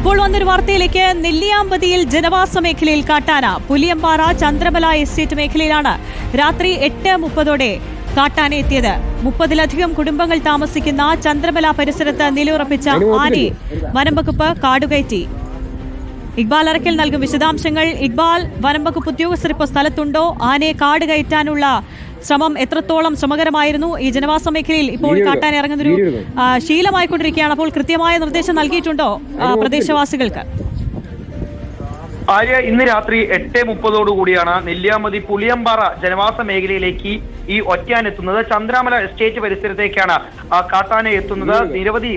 ഇപ്പോൾ വന്നൊരു വാർത്തയിലേക്ക് നെല്ലിയാമ്പതിയിൽ ജനവാസ മേഖലയിൽ കാട്ടാന പുലിയമ്പാറ ചന്ദ്രമല എസ്റ്റേറ്റ് മേഖലയിലാണ് രാത്രി എട്ട് മുപ്പതോടെ കാട്ടാന എത്തിയത്. മുപ്പതിലധികം കുടുംബങ്ങൾ താമസിക്കുന്ന ചന്ദ്രമല പരിസരത്ത് നിലയുറപ്പിച്ച ആനയെ വനംവകുപ്പ് കാടുകയറ്റി. ഇക്ബാൽ അറക്കൽ നൽകും വിശദാംശങ്ങൾ. ഇക്ബാൽ വനംവകുപ്പ് ഉദ്യോഗസ്ഥർ ഇപ്പോൾ സ്ഥലത്തുണ്ടോ? ആനയെ കാട് കയറ്റാനുള്ള ശ്രമം എത്രത്തോളം ശ്രമകരമായിരുന്നു ഈ ജനവാസ മേഖലയിൽ ഇപ്പോൾ കാട്ടാൻ ഇറങ്ങുന്നൊരു ശീലമായിക്കൊണ്ടിരിക്കുകയാണ്. അപ്പോൾ കൃത്യമായ നിർദ്ദേശം നൽകിയിട്ടുണ്ടോ പ്രദേശവാസികൾക്ക്? ആര്യ ഇന്ന് രാത്രി എട്ട് മുപ്പതോടു കൂടിയാണ് നെല്ലിയാമ്പതി പുളിയമ്പാറ ജനവാസ മേഖലയിലേക്ക് ഈ ഒറ്റാൻ എത്തുന്നത്. ചന്ദ്രാമല എസ്റ്റേറ്റ് പരിസരത്തേക്കാണ് കാട്ടാന എത്തുന്നത്. നിരവധി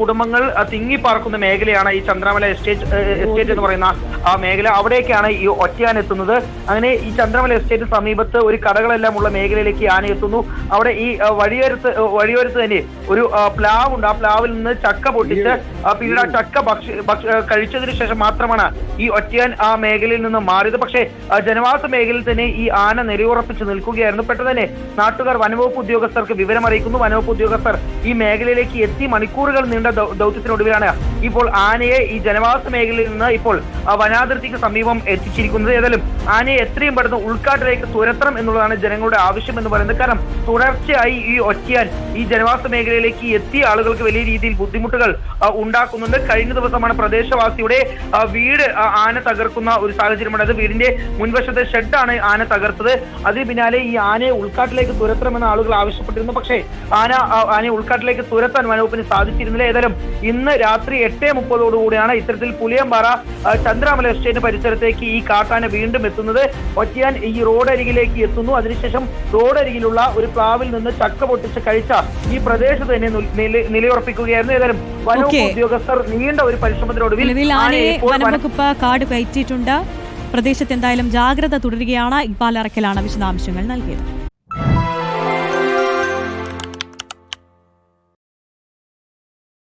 കുടുംബങ്ങൾ തിങ്ങി പാർക്കുന്ന മേഖലയാണ് ഈ ചന്ദ്രാമല എസ്റ്റേറ്റ് എസ്റ്റേറ്റ് എന്ന് പറയുന്ന ആ മേഖല. അവിടേക്കാണ് ഈ ഒറ്റാൻ എത്തുന്നത്. അങ്ങനെ ഈ ചന്ദ്രമല എസ്റ്റേറ്റ് സമീപത്ത് ഒരു കടകളെല്ലാം ഉള്ള മേഖലയിലേക്ക് ആന എത്തുന്നു. അവിടെ ഈ വഴിയോരത്ത് വഴിയോരത്ത് തന്നെ ഒരു പ്ലാവ് ഉണ്ട് ആ പ്ലാവിൽ നിന്ന് ചക്ക പൊട്ടിച്ച് പിന്നീട് ആ ചക്ക ഭക്ഷ കഴിച്ചതിന് ശേഷം മാത്രമാണ് ഈ ഒറ്റയാൻ ആ മേഖലയിൽ നിന്ന് മാറിയത്. പക്ഷേ ജനവാസ മേഖലയിൽ തന്നെ ഈ ആന നിലയുറപ്പിച്ച് നിൽക്കുകയായിരുന്നു. പെട്ടെന്ന് തന്നെ നാട്ടുകാർ വനവകുപ്പ് ഉദ്യോഗസ്ഥർക്ക് വിവരം അറിയിക്കുന്നു വനവകുപ്പ് ഉദ്യോഗസ്ഥർ ഈ മേഖലയിലേക്ക് എത്തി മണിക്കൂറുകൾ നീണ്ട ദൗത്യത്തിനൊടുവിലാണ് ഇപ്പോൾ ആനയെ ഈ ജനവാസ മേഖലയിൽ നിന്ന് ഇപ്പോൾ വനാതിർത്തിക്ക് സമീപം എത്തിച്ചിരിക്കുന്നത്. ഏതായാലും ആനയെ എത്രയും പെട്ടെന്ന് ഉൾക്കാട്ടിലേക്ക് തുരത്തണം എന്നുള്ളതാണ് ജനങ്ങളുടെ ആവശ്യം എന്ന് പറയുന്നത്. കാരണം തുടർച്ചയായി ഈ ഒറ്റയാൻ ഈ ജനവാസ മേഖലയിലേക്ക് എത്തിയ ആളുകൾക്ക് വലിയ രീതിയിൽ ബുദ്ധിമുട്ടുകൾ ഉണ്ടാക്കുന്നുണ്ട്. കഴിഞ്ഞ ദിവസമാണ് പ്രദേശവാസിയുടെ വീട് ആന ആന തകർക്കുന്ന ഒരു സാഹചര്യമുണ്ട്. അത് വീടിന്റെ മുൻവശത്തെ ഷെഡാണ് ആന തകർത്തത്. അതിന് പിന്നാലെ ഈ ആനയെ ഉൾക്കാട്ടിലേക്ക് തുരത്തണമെന്ന് ആളുകൾ ആവശ്യപ്പെട്ടിരുന്നു. പക്ഷേ ആന ആനയെ ഉൾക്കാട്ടിലേക്ക് തുരത്താൻ വനവകുപ്പിന് സാധിച്ചിരുന്നില്ല. ഏതായാലും ഇന്ന് രാത്രി എട്ട് മുപ്പതോടുകൂടിയാണ് ഇത്തരത്തിൽ പുലിയമ്പാറ ചന്ദ്രാമല എസ്റ്റേറ്റ് പരിസരത്തേക്ക് ഈ കാട്ടാന വീണ്ടും എത്തുന്നത്. ഒറ്റയാൻ ഈ റോഡരികിലേക്ക് എത്തുന്നു. അതിനുശേഷം റോഡരികിലുള്ള ഒരു പ്ലാവിൽ നിന്ന് ചക്ക പൊട്ടിച്ച് കഴിച്ച ഈ പ്രദേശത്ത് തന്നെ നിലയുറപ്പിക്കുകയായിരുന്നു. ഏതായാലും വനവകുപ്പ്. ഉദ്യോഗസ്ഥർ നീണ്ട ഒരു പരിശ്രമത്തിനൊടുവിൽ കാട് ആനയെ കയറ്റിയിട്ടുണ്ട് പ്രദേശത്ത് എന്തായാലും ജാഗ്രത തുടരുകയാണ്. ഇക്ബാൽ അറക്കലാണ് വിശദാംശങ്ങൾ നൽകിയത്.